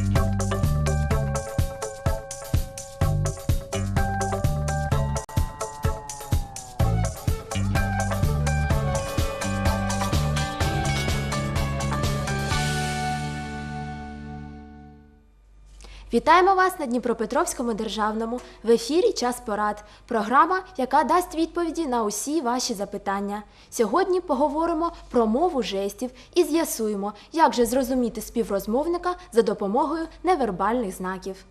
you Вітаємо вас на Дніпропетровському державному в ефірі Час порад. Програма, яка дасть відповіді на усі ваші запитання. Сьогодні поговоримо про мову жестів і з'ясуємо, як же зрозуміти співрозмовника за допомогою невербальних знаків.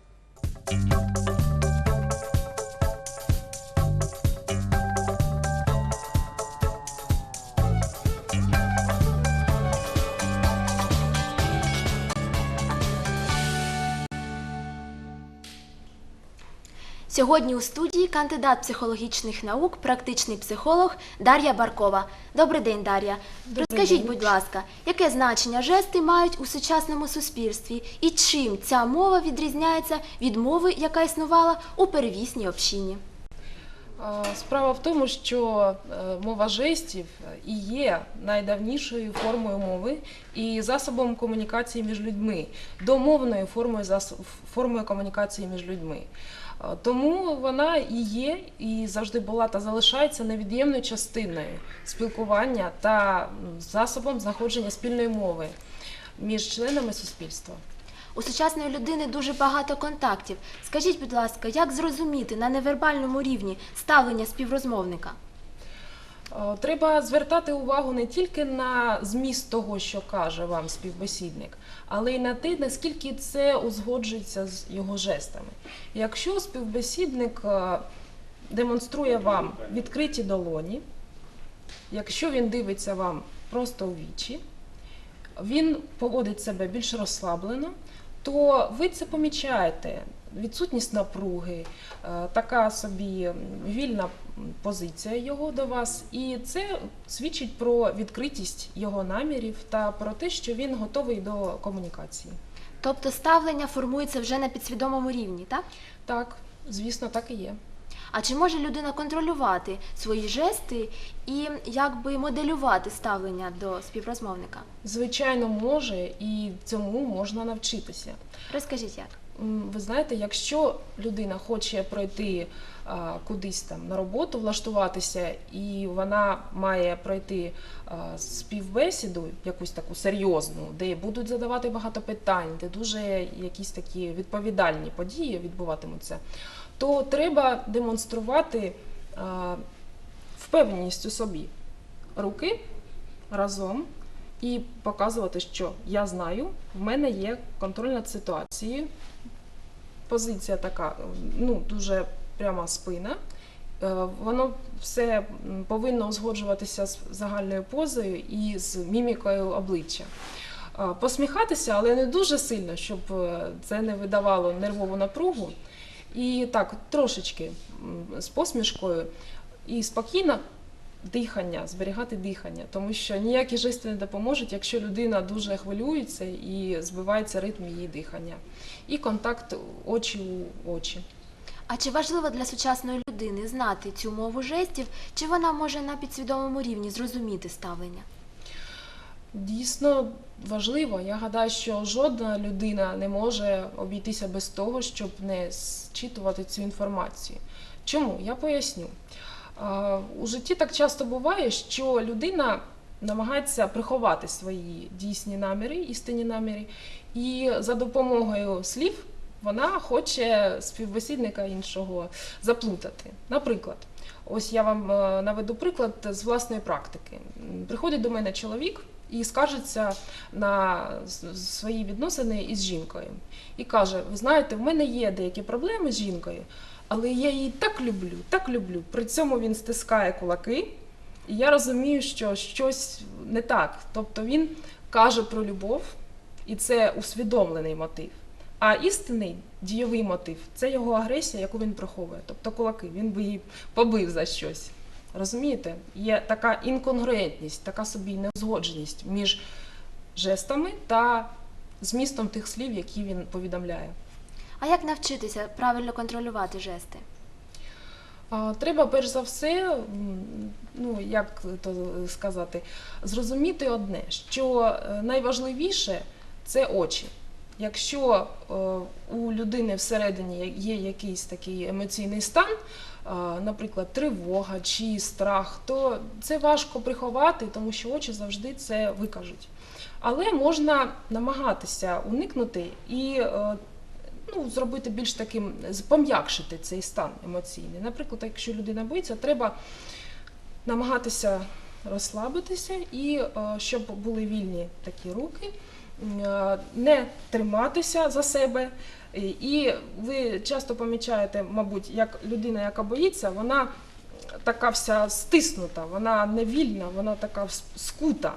Сьогодні у студії кандидат психологічних наук, практичний психолог Дар'я Баркова. Добрий день, Дар'я. Розкажіть, будь ласка, яке значення жести мають у сучасному суспільстві і чим ця мова відрізняється від мови, яка існувала у первісній общині? Справа в тому, що е, мова жестів і є найдавнішою формою мови і засобом комунікації між людьми, домовною формою формою комунікації між людьми. А, Тому вона і є, і завжди була та залишається невід'ємною частиною спілкування та засобом знаходження спільної мови між членами суспільства. У сучасної людини дуже багато контактів. Скажіть, будь ласка, як зрозуміти на невербальному рівні ставлення співрозмовника? Е, Треба звертати увагу не тільки на зміст того, що каже вам співбесідник, але й на те, наскільки це узгоджується з його жестами. Якщо співбесідник е, демонструє вам відкриті долоні, якщо він дивиться вам просто у вічі, він поводить себе більш розслаблено, то ви це помічаєте. Відсутність напруги, е, така собі вільна позиція його до вас, і це свідчить про відкритість його намірів та про те, що він готовий до комунікації. Тобто ставлення формується вже на підсвідомому рівні, так? Так, звісно, так і є. А чи може людина контролювати свої жести і якби моделювати ставлення до співрозмовника? Звичайно, може, і цьому можна навчитися. Розкажіть як. Ви знаєте, якщо людина хоче пройти кудись там на роботу, влаштуватися, і вона має пройти співбесіду, якусь таку серйозну, де будуть задавати багато питань, де дуже якісь такі відповідальні події відбуватимуться, то треба демонструвати впевненість у собі. Руки разом і показувати, що я знаю, в мене є контроль над ситуацією. Позиція така, ну, дуже пряма спина. Е, Воно все повинно узгоджуватися з загальною позою і з мімікою обличчя. Е, Посміхатися, але не дуже сильно, щоб е, це не видавало нервову напругу. І так, трошечки з посмішкою і спокійно дихання, зберігати дихання, тому що ніякі жести не допоможуть, якщо людина дуже хвилюється і збивається ритм її дихання. І контакт очі у очі. А чи важливо для сучасної людини знати цю мову жестів, чи вона може на підсвідомому рівні зрозуміти ставлення? Дійсно важливо. Я гадаю, що жодна людина не може обійтися без того, щоб не зчитувати цю інформацію. Чому? Я поясню. А, У житті так часто буває, що людина намагається приховати свої дійсні наміри, істинні наміри, і за допомогою слів вона хоче співбесідника іншого заплутати. Наприклад, ось я вам е, наведу приклад з власної практики. Приходить до мене чоловік і скаржиться на свої відносини із жінкою. І каже: Ви знаєте, в мене є деякі проблеми з жінкою, але я її так люблю, так люблю. При цьому він стискає кулаки, і я розумію, що щось не так. Тобто він каже про любов, і це усвідомлений мотив. А істинний дійовий мотив це його агресія, яку він приховує. Тобто кулаки, він би її побив за щось. Розумієте? Є така інконгруентність, така собі неузгодженість між жестами та змістом тих слів, які він повідомляє. А як навчитися правильно контролювати жести? Треба перш за все, ну як то сказати, зрозуміти одне, що е, найважливіше це очі. якщо е, у людини всередині є якийсь такий емоційний стан, наприклад, тривога чи страх, то це важко приховати, тому що очі завжди це викажуть. Але можна намагатися уникнути і е, ну, зробити більш таким, пом'якшити цей стан емоційний. Наприклад, якщо людина боїться, треба намагатися розслабитися і е, щоб були вільні такі руки, е, не триматися за себе. І- ви часто помічаєте, мабуть, як людина, яка боїться, вона така вся стиснута, вона не вільна, вона така скута.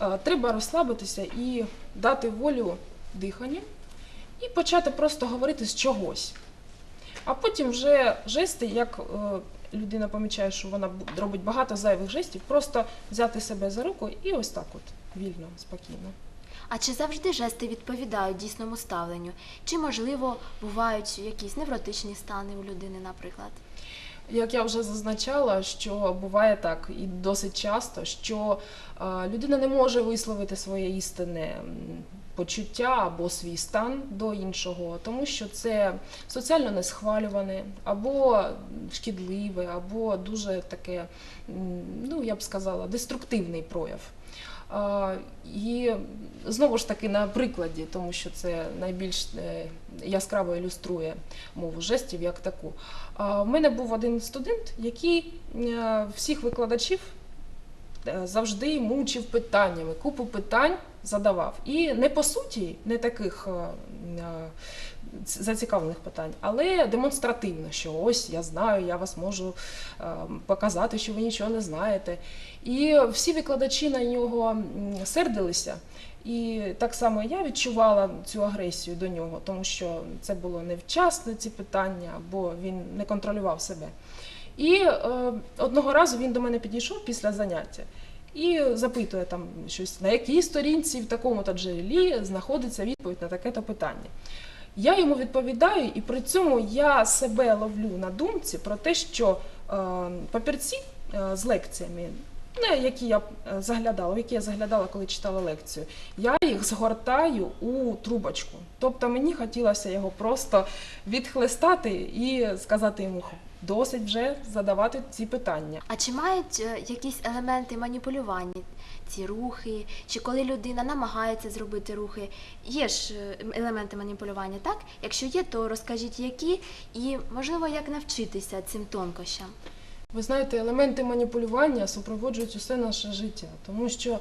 Е, Треба розслабитися і дати волю диханню, і почати просто говорити з чогось. А потім вже жести, як е, людина помічає, що вона робить багато зайвих жестів, просто взяти себе за руку і ось так от вільно, спокійно. А чи завжди жести відповідають дійсному ставленню? Чи, можливо, бувають якісь невротичні стани у людини, наприклад? Як я вже зазначала, що буває так і досить часто, що е, людина не може висловити своє істинне почуття або свій стан до іншого, тому що це соціально несхвалюване, або шкідливе, або дуже таке, ну я б сказала, деструктивний прояв. І знову ж таки на прикладі, тому що це найбільш е, яскраво ілюструє мову жестів як таку. У мене був один студент, який е, всіх викладачів е, завжди мучив питаннями, купу питань задавав. І не по суті, не таких зацікавлених питань, але демонстративно, що ось я знаю, я вас можу е, показати, що ви нічого не знаєте. І всі викладачі на нього сердилися. І так само я відчувала цю агресію до нього, тому що це було невчасно ці питання, бо він не контролював себе. І е, одного разу він до мене підійшов після заняття і запитує там щось, на якій сторінці в такому-то джерелі знаходиться відповідь на таке-то питання. Я йому відповідаю, і при цьому я себе ловлю на думці про те, що е, папірці е, з лекціями, на які я е, заглядала, в які я заглядала, коли читала лекцію, я їх згортаю у трубочку. Тобто мені хотілося його просто відхлестати і сказати йому досить вже задавати ці питання. А чи мають е, якісь елементи маніпулювання ці рухи? Чи коли людина намагається зробити рухи? Є ж е, елементи маніпулювання, так? Якщо є, то розкажіть, які, і можливо, як навчитися цим тонкощам. Ви знаєте, елементи маніпулювання супроводжують усе наше життя, тому що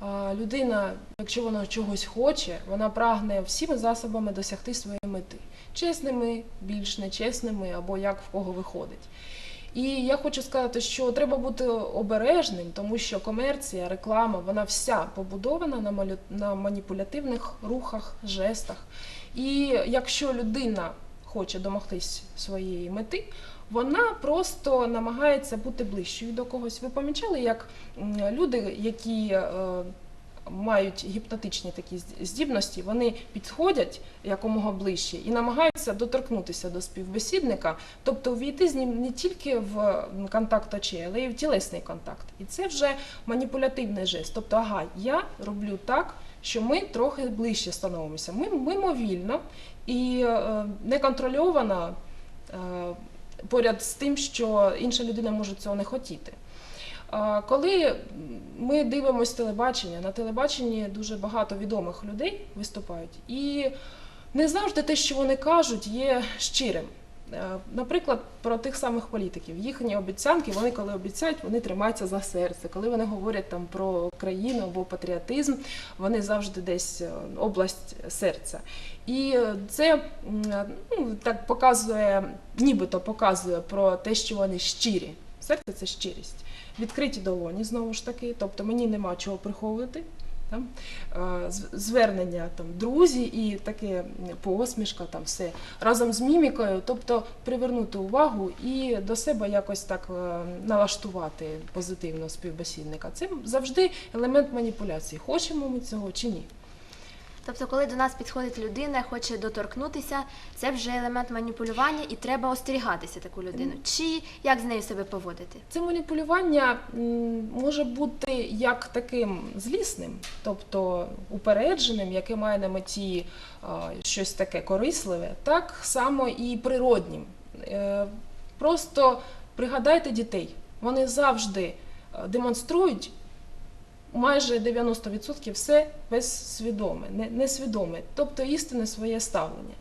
а, людина, якщо вона чогось хоче, вона прагне всіми засобами досягти своєї мети, чесними, більш нечесними, або як в кого виходить. І я хочу сказати, що треба бути обережним, тому що комерція, реклама, вона вся побудована на малю- на маніпулятивних рухах, жестах. І якщо людина хоче домогтись своєї мети, вона просто намагається бути ближчою до когось. Ви помічали, як люди, які е, мають гіпнотичні такі здібності, вони підходять якомога ближче і намагаються доторкнутися до співбесідника, тобто увійти з ним не тільки в контакт очей, але й в тілесний контакт. І це вже маніпулятивний жест. Тобто, ага, я роблю так, що ми трохи ближче становимося. Ми мимовільно і е, неконтрольовано е, поряд з тим, що інша людина може цього не хотіти. Коли ми дивимося телебачення, на телебаченні дуже багато відомих людей виступають, і не завжди те, що вони кажуть, є щирим. Е, Наприклад, про тих самих політиків. Їхні обіцянки, вони коли обіцяють, вони тримаються за серце. Коли вони говорять там про країну або патріотизм, вони завжди десь е, область серця. І це ну, так показує, нібито показує про те, що вони щирі. Серце це щирість. Відкриті долоні знову ж таки, тобто мені нема чого приховувати. Там, е, звернення там друзі і таке посмішка, там все разом з мімікою, тобто привернути увагу і до себе якось так е, налаштувати позитивно співбесідника. Це завжди елемент маніпуляції. Хочемо ми цього чи ні? Тобто, коли до нас підходить людина, хоче доторкнутися, це вже елемент маніпулювання, і треба остерігатися таку людину. Чи як з нею себе поводити? Це маніпулювання може бути як таким злісним, тобто упередженим, яке має на меті щось таке корисливе, так само і природнім. Е, Просто пригадайте дітей, вони завжди е, демонструють майже 90% все безсвідоме, несвідоме, тобто істинне своє ставлення.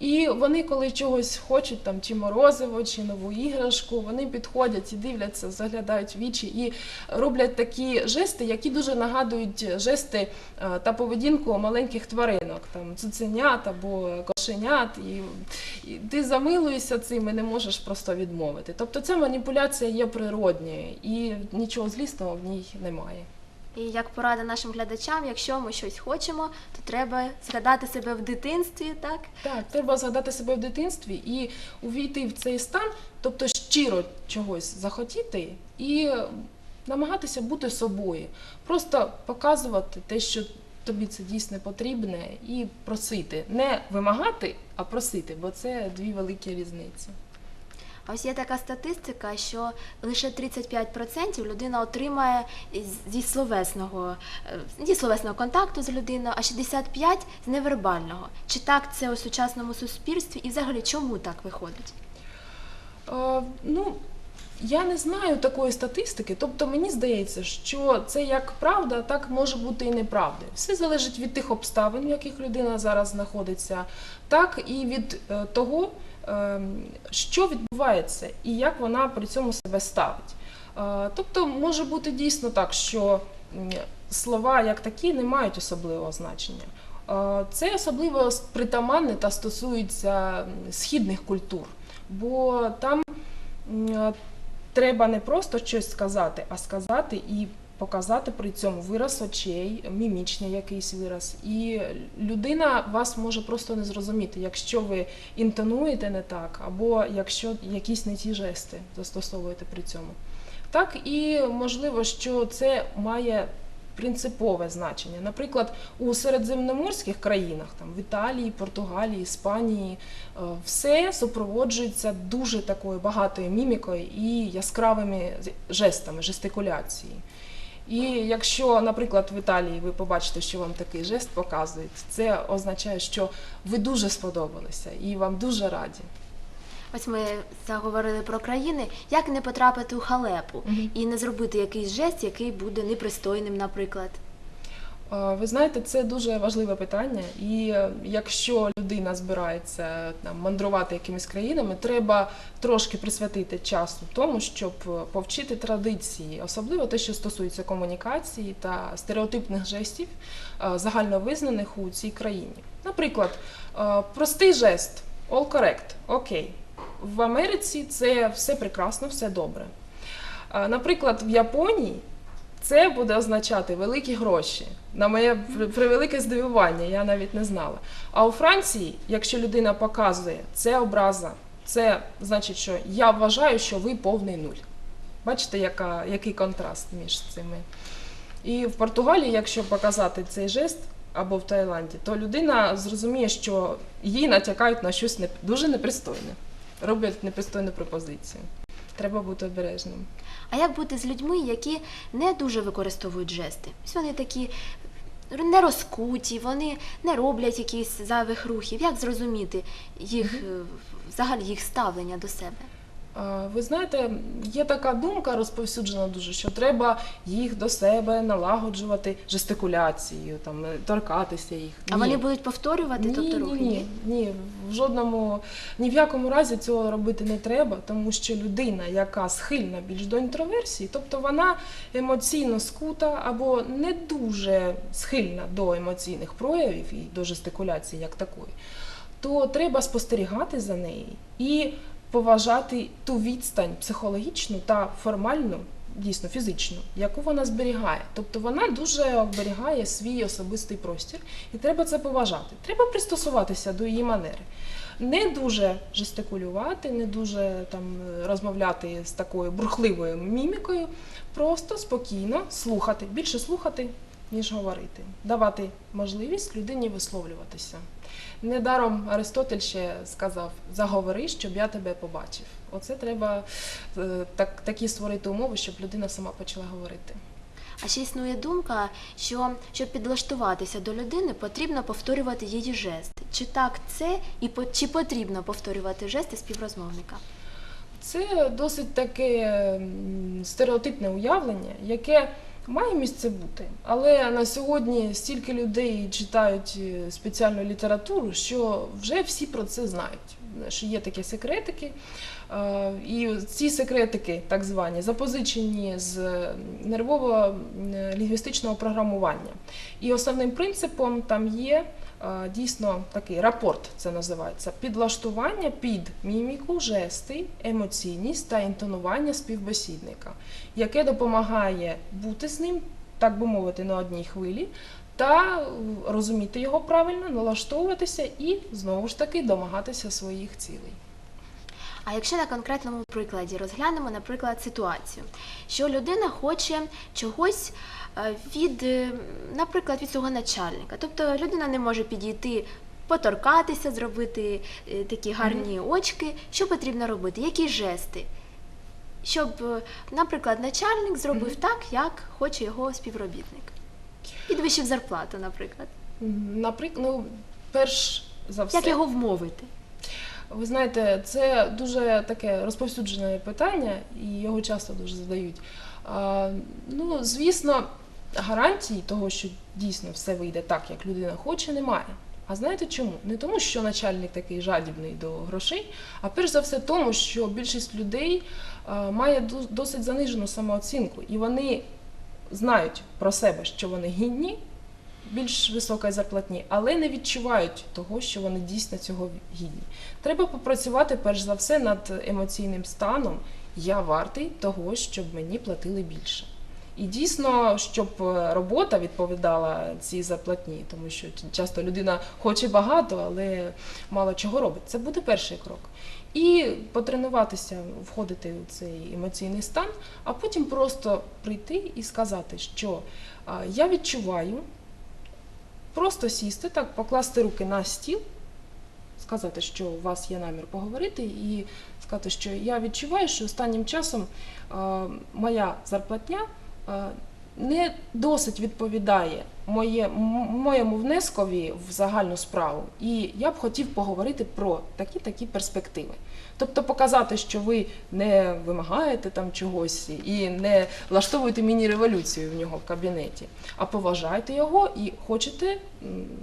І вони, коли чогось хочуть, там чи морозиво, чи нову іграшку, вони підходять і дивляться, заглядають вічі і роблять такі жести, які дуже нагадують жести е, та поведінку маленьких тваринок, там цуценят або кошенят. І, і ти замилуєшся цим і не можеш просто відмовити. Тобто ця маніпуляція є природньою і нічого злісного в ній немає. І як порада нашим глядачам, якщо ми щось хочемо, то треба згадати себе в дитинстві, так? Так, треба згадати себе в дитинстві і увійти в цей стан, тобто щиро чогось захотіти і намагатися бути собою, просто показувати те, що тобі це дійсно потрібне, і просити. Не вимагати, а просити, бо це дві великі різниці. Ось є така статистика, що лише 35% людина отримає зі словесного, е, зі словесного контакту з людиною, а 65% з невербального. Чи так це у сучасному суспільстві і взагалі чому так виходить? Е, ну, я не знаю такої статистики, тобто мені здається, що це як правда, так може бути і неправда. Все залежить від тих обставин, в яких людина зараз знаходиться, так і від е, того, що відбувається і як вона при цьому себе ставить. Е, тобто може бути дійсно так, що слова як такі не мають особливого значення. Е, Це особливо притаманне та стосується східних культур, бо там треба не просто щось сказати, а сказати і показати при цьому вираз очей, мімічний якийсь вираз. І людина вас може просто не зрозуміти, якщо ви інтонуєте не так, або якщо якісь не ті жести застосовуєте при цьому. Так і можливо, що це має принципове значення. Наприклад, у середземноморських країнах, там в Італії, Португалії, Іспанії, е, все супроводжується дуже такою багатою мімікою і яскравими жестами, жестикуляції. І якщо, наприклад, в Італії ви побачите, що вам такий жест показують, це означає, що ви дуже сподобалися і вам дуже раді. Ось ми заговорили про країни, як не потрапити у халепу і не зробити якийсь жест, який буде непристойним, наприклад. Ви знаєте, це дуже важливе питання, і е, якщо людина збирається там мандрувати якимись країнами, треба трошки присвятити часу тому, щоб е, повчити традиції, особливо те, що стосується комунікації та стереотипних жестів, е, загальновизнаних у цій країні. Наприклад, простий жест all correct, окей. В Америці це все прекрасно, все добре. Наприклад, в Японії це буде означати великі гроші. На моє превелике здивування, я навіть не знала. А у Франції, якщо людина показує, це образа, це значить, що я вважаю, що ви повний нуль. Бачите, яка, який контраст між цими. І в Португалії, якщо показати цей жест, або в Таїланді, то людина зрозуміє, що їй натякають на щось дуже непристойне, роблять непристойну пропозицію. Треба бути обережним. А як бути з людьми, які не дуже використовують жести? Ось вони такі не розкуті, вони не роблять якісь зайвих рухів. Як зрозуміти їх е, взагалі їх ставлення до себе? Ви знаєте, є така думка розповсюджена дуже, що треба їх до себе налагоджувати жестикуляцією, там е, торкатися їх. А Ні. вони будуть повторювати, ні, тобто ні, рухи? ні, ні, в жодному, ні в якому разі цього робити не треба, тому що людина, яка схильна більш до інтроверсії, тобто вона емоційно скута або не дуже схильна до емоційних проявів і до жестикуляції як такої, то треба спостерігати за нею і поважати ту відстань психологічну та формальну. Дійсно фізичну, яку вона зберігає. Тобто вона дуже оберігає свій особистий простір, і треба це поважати. Треба пристосуватися до її манери. Не дуже жестикулювати, не дуже там розмовляти з такою бурхливою мімікою, просто спокійно слухати, більше слухати, ніж говорити, давати можливість людині висловлюватися. Недаром Аристотель ще сказав: заговори, щоб я тебе побачив. Оце треба е, так, такі створити умови, щоб людина сама почала говорити. А ще існує думка, що щоб підлаштуватися до людини, потрібно повторювати її жести. Чи так це і по- чи потрібно повторювати жести співрозмовника? Це досить таке стереотипне уявлення, яке має місце бути. Але на сьогодні стільки людей читають е, спеціальну літературу, що вже всі про це знають. Що є такі секретики, е, і ці секретики, так звані, запозичені з нервово-лінгвістичного програмування. І основним принципом там є е, дійсно такий рапорт, це називається підлаштування під міміку, жести, емоційність та інтонування співбесідника, яке допомагає бути з ним, так би мовити, на одній хвилі. Та е, розуміти його правильно, налаштовуватися і знову ж таки домагатися своїх цілей. А якщо на конкретному прикладі розглянемо, наприклад, ситуацію, що людина хоче чогось е, від, е, наприклад, від свого начальника. Тобто людина не може підійти, поторкатися, зробити е, такі гарні очки. Що потрібно робити? Які жести? Щоб, наприклад, начальник зробив Мгм. так, як хоче його співробітник. Підвищив зарплату, наприклад. Наприклад, ну, перш за все, Як його вмовити? Ви знаєте, це дуже таке розповсюджене питання, і його часто дуже задають. Ну, звісно, гарантій того, що дійсно все вийде так, як людина хоче, немає. А знаєте чому? Не тому, що начальник такий жадібний до грошей, а перш за все тому, що більшість людей має досить занижену самооцінку, і вони знають про себе, що вони гідні, більш високої зарплатні, але не відчувають того, що вони дійсно цього гідні. Треба попрацювати перш за все над емоційним станом. Я вартий того, щоб мені платили більше. І дійсно, щоб е, робота відповідала цій зарплатні, тому що часто людина хоче багато, але мало чого робить. Це буде перший крок. І потренуватися, входити у цей емоційний стан, а потім просто прийти і сказати, що я відчуваю, просто сісти, так, покласти руки на стіл, сказати, що у вас є намір поговорити, і сказати, що я відчуваю, що останнім часом е, моя зарплатня е, не досить відповідає моє, моєму внескові в загальну справу. І я б хотів поговорити про такі-такі перспективи. Тобто показати, що ви не вимагаєте там чогось і не влаштовуєте міні-революцію в нього в кабінеті, а поважаєте його і хочете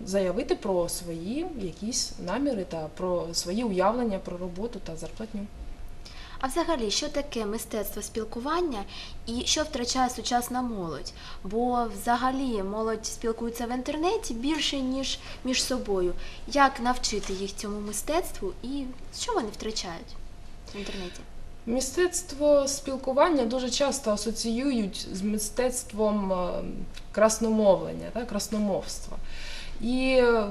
заявити про свої якісь наміри та про свої уявлення про роботу та зарплатню. А взагалі, що таке мистецтво спілкування і що втрачає сучасна молодь? Бо взагалі молодь спілкується в інтернеті більше, ніж між собою. Як навчити їх цьому мистецтву і що вони втрачають в інтернеті? Мистецтво спілкування дуже часто асоціюють з мистецтвом е, красномовлення, так, красномовства. І е,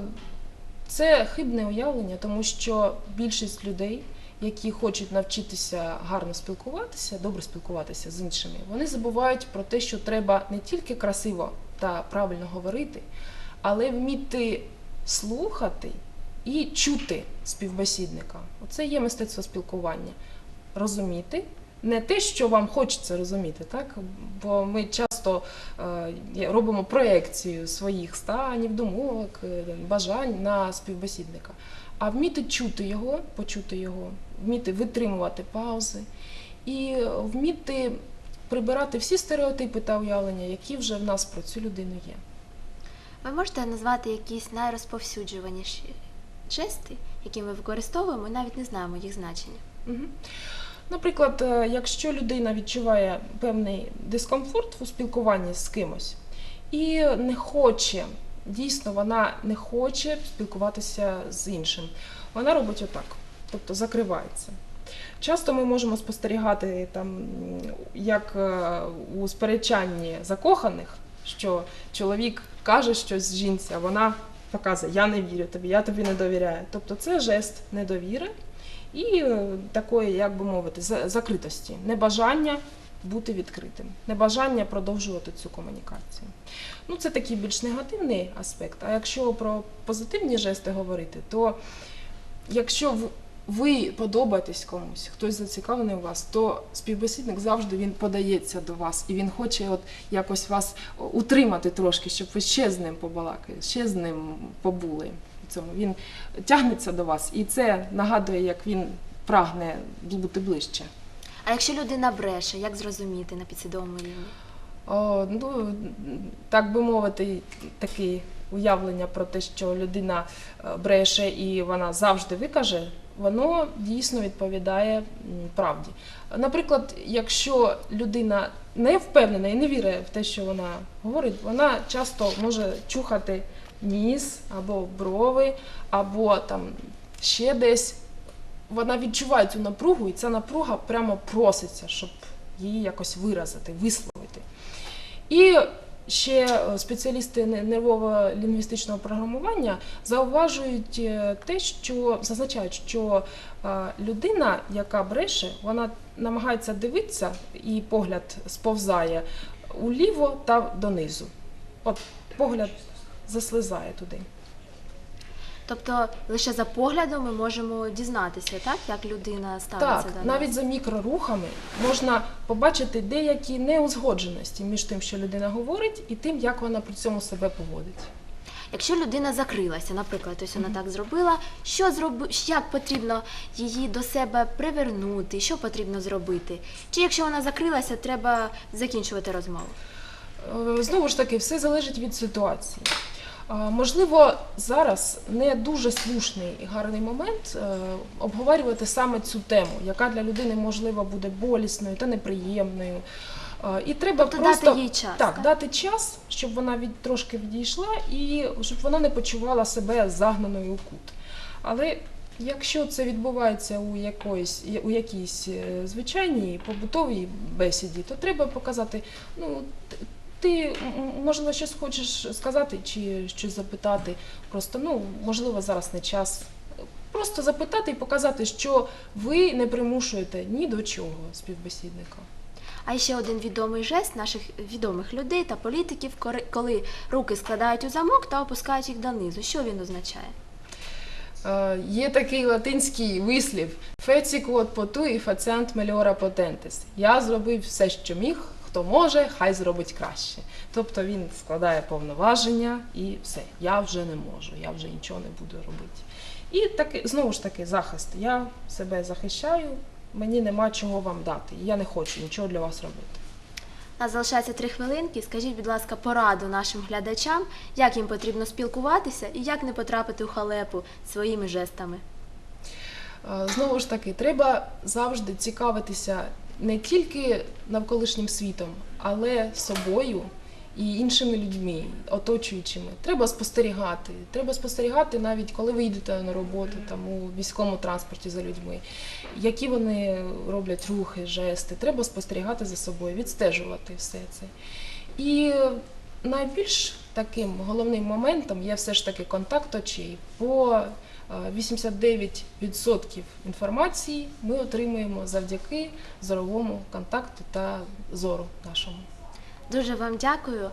це хибне уявлення, тому що більшість людей, які хочуть навчитися гарно спілкуватися, добре спілкуватися з іншими, вони забувають про те, що треба не тільки красиво та правильно говорити, але вміти слухати і чути співбесідника. Оце є мистецтво спілкування розуміти. Не те, що вам хочеться розуміти, так? бо ми часто е, робимо проекцію своїх станів, думок, е, бажань на співбесідника. А вміти чути його, почути його, вміти витримувати паузи і вміти прибирати всі стереотипи та уявлення, які вже в нас про цю людину є. Ви можете назвати якісь найрозповсюджуваніші жести, які ми використовуємо, і навіть не знаємо їх значення. Мгм. Наприклад, е, якщо людина відчуває певний дискомфорт у спілкуванні з кимось і не хоче, дійсно вона не хоче спілкуватися з іншим, вона робить отак, тобто закривається. Часто ми можемо спостерігати там, як е, у сперечанні закоханих, що чоловік каже щось жінці, а вона показує, я не вірю тобі, я тобі не довіряю. Тобто це жест недовіри і е, такої, як би мовити, за- закритості, небажання бути відкритим, небажання продовжувати цю комунікацію. Ну, це такий більш негативний аспект. А якщо про позитивні жести говорити, то якщо ви подобаєтесь комусь, хтось зацікавлений у вас, то співбесідник завжди він подається до вас і він хоче от якось вас утримати трошки, щоб ви ще з ним побалакали, ще з ним побули. Цьому він тягнеться до вас, і це нагадує, як він прагне бути ближче. А якщо людина бреше, як зрозуміти на підсвідомому? О, ну, так би мовити, таке уявлення про те, що людина е, бреше і вона завжди викаже, воно дійсно відповідає правді. Наприклад, якщо людина не впевнена і не вірить в те, що вона говорить, вона часто може чухати ніс або брови, або там ще десь. Вона відчуває цю напругу, і ця напруга прямо проситься, щоб її якось виразити, висловити. І ще е, спеціалісти нервово-лінгвістичного програмування зауважують е, те, що зазначають, що е, людина, яка бреше, вона намагається дивитися, і погляд сповзає уліво та донизу. От погляд заслизає туди. Тобто лише за поглядом ми можемо дізнатися, так, як людина ставиться Так, до нас. навіть за мікрорухами можна побачити деякі неузгодженості між тим, що людина говорить, і тим, як вона при цьому себе поводить. Якщо людина закрилася, наприклад, ось вона так зробила, що зроби, як потрібно її до себе привернути, що потрібно зробити? Чи якщо вона закрилася, треба закінчувати розмову? Е, Знову ж таки, все залежить від ситуації. Можливо, зараз не дуже слушний і гарний момент е, обговорювати саме цю тему, яка для людини можливо буде болісною та неприємною. І треба Тобто просто дати їй час, так, так? дати час, щоб вона від трошки відійшла і щоб вона не почувала себе загнаною у кут. Але якщо це відбувається у якоїсь у якійсь е, звичайній побутовій бесіді, то треба показати, ну ти можливо щось хочеш сказати чи щось запитати. Просто ну можливо зараз не час. Просто запитати і показати, що ви не примушуєте ні до чого співбесідника. А ще один відомий жест наших відомих людей та політиків, коли руки складають у замок та опускають їх донизу. Що він означає? Е, Є такий латинський вислів «Feci quod potui facent meliora potentes». Я зробив все, що міг, хто може, хай зробить краще. Тобто він складає повноваження і все, я вже не можу, я вже нічого не буду робити. І таки, знову ж таки, захист. Я себе захищаю, мені нема чого вам дати. Я не хочу нічого для вас робити. У нас залишається три хвилинки. Скажіть, будь ласка, пораду нашим глядачам, як їм потрібно спілкуватися і як не потрапити у халепу своїми жестами. Е, Знову ж таки, треба завжди цікавитися не тільки навколишнім світом, але собою і іншими людьми, оточуючими. Треба спостерігати. Треба спостерігати навіть коли ви йдете на роботу там у військовому транспорті за людьми, які вони роблять рухи, жести. Треба спостерігати за собою, відстежувати все це. І найбільш таким головним моментом є все ж таки контакт очей. По 89% інформації ми отримуємо завдяки зоровому контакту та зору нашому. Дуже вам дякую.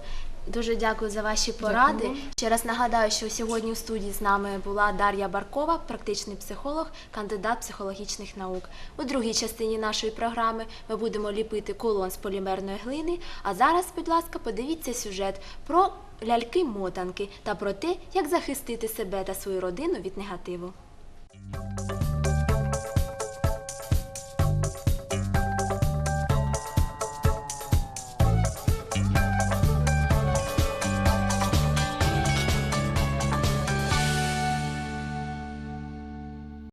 Дуже дякую за ваші поради. Дякую. Ще раз нагадаю, що сьогодні у студії з нами була Дар'я Баркова, практичний психолог, кандидат психологічних наук. У другій частині нашої програми ми будемо ліпити кулон з полімерної глини. А зараз, будь ласка, подивіться сюжет про ляльки-мотанки та про те, як захистити себе та свою родину від негативу.